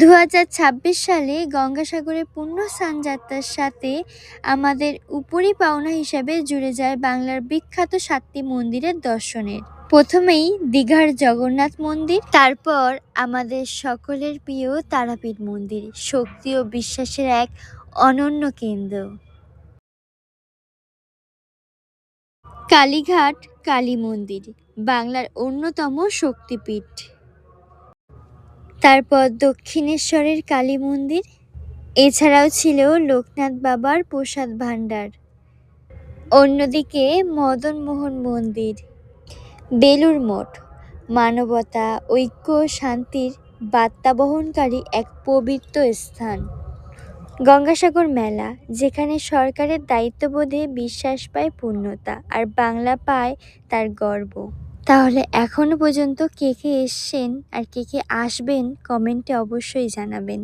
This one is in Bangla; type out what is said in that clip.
দু হাজার ছাব্বিশ সালে গঙ্গাসাগরে পূর্ণ স্নানযাত্রার সাথে আমাদের উপরি পাওনা হিসাবে জুড়ে যায় বাংলার বিখ্যাত সাতটি মন্দিরের দর্শনের। প্রথমেই দীঘার জগন্নাথ মন্দির, তারপর আমাদের সকলের প্রিয় তারাপীঠ মন্দির, শক্তি ও বিশ্বাসের এক অনন্য কেন্দ্র। কালীঘাট কালী মন্দির, বাংলার অন্যতম শক্তিপীঠ। তারপর দক্ষিণেশ্বরের কালী মন্দির, এছাড়াও ছিল লোকনাথ বাবার প্রসাদ ভাণ্ডার। অন্যদিকে মদনমোহন মন্দির বেলুর মঠ, মানবতা, ঐক্য, শান্তির বার্তা বহনকারী এক পবিত্র স্থান। গঙ্গাসাগর মেলা, যেখানে সরকারের দায়িত্ববোধে বিশ্বাস পায় পূর্ণতা, আর বাংলা পায় তার গর্ব। তাহলে এখনও পর্যন্ত কে কে এসছেন আর কে কে আসবেন কমেন্টে অবশ্যই জানাবেন।